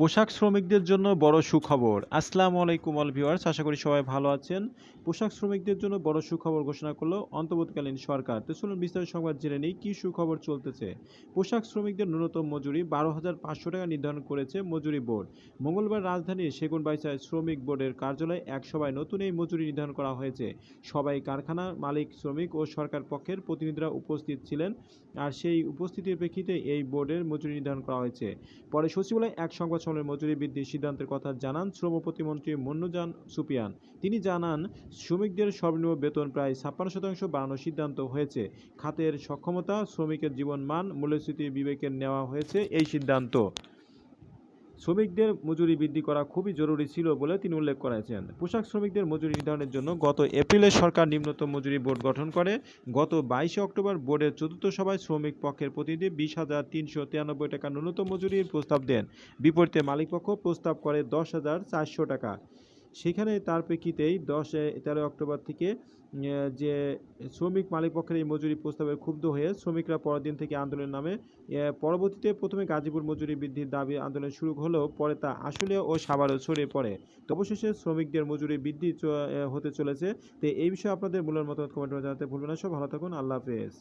পোশাক শ্রমিকদের জন্য বড় সুখবর। আসসালামু আলাইকুম অল ভিউয়ার্স, আশা করি সবাই ভালো আছেন। পোশাক শ্রমিকদের জন্য বড় সুখবর ঘোষণা করল অন্তর্বর্তীকালীন সরকার। তো চলুন বিস্তারিত সংবাদ জেনে নেই, কী সুখবর চলতেছে? পোশাক শ্রমিকদের ন্যূনতম মজুরি বারো হাজার পাঁচশো টাকা নির্ধারণ করেছে মজুরি বোর্ড। মঙ্গলবার রাজধানীর সেগুনবাগিচায় শ্রমিক বোর্ডের কার্যালয়ে এক সভায় নতুন এই মজুরি নির্ধারণ করা হয়েছে। সবাই কারখানা মালিক, শ্রমিক ও সরকার পক্ষের প্রতিনিধিরা উপস্থিত ছিলেন আর সেই উপস্থিতির প্রেক্ষিতে এই বোর্ডের মজুরি নির্ধারণ করা হয়েছে। পরে সচিবালয়ে এক সংবাদ সম্মেলনে মজুরি বৃদ্ধির সিদ্ধান্তের কথা জানান শ্রম প্রতিমন্ত্রী মন্নুজান সুপিয়ান। তিনি জানান, শ্রমিকদের সর্বনিম্ন বেতন প্রায় ছাপ্পান্ন শতাংশ বাড়ানোর সিদ্ধান্ত হয়েছে। খাতের সক্ষমতা, শ্রমিকের জীবনমান মূল্যস্ফীতি বিবেকে নেওয়া হয়েছে এই সিদ্ধান্ত। শ্রমিকদের মজুরি বৃদ্ধি করা খুবই জরুরি ছিল বলে তিনি উল্লেখ করেছেন। পোশাক শ্রমিকদের মজুরি নির্ধারণের জন্য গত এপ্রিলে সরকার নিম্নতম মজুরি বোর্ড গঠন করে। গত বাইশে অক্টোবর বোর্ডের চতুর্থ সভায় শ্রমিক পক্ষের প্রতিনিধি বিশ হাজার তিনশো তিরানব্বই টাকা ন্যূনতম মজুরির প্রস্তাব দেন। বিপরীতে মালিকপক্ষ প্রস্তাব করে দশ হাজার চারশো টাকা। সেখানে তার প্রেক্ষিতেই দশ তেরো অক্টোবর থেকে যে শ্রমিক মালিক পক্ষের এই মজুরি প্রস্তাবে ক্ষুব্ধ হয়ে শ্রমিকরা পরের দিন থেকে আন্দোলনের নামে পরবর্তীতে প্রথমে গাজীপুর মজুরি বৃদ্ধির দাবি আন্দোলন শুরু হলেও পরে তা আশুলিয়া ও সাভারেও ছড়িয়ে পড়ে। অবশেষে শ্রমিকদের মজুরি বৃদ্ধি হতে চলেছে। তো এই বিষয়ে আপনাদের মূল্যের মতামত কমেন্ট জানাতে ভুলবেন না। সব ভালো থাকুন। আল্লাহ হাফেজ।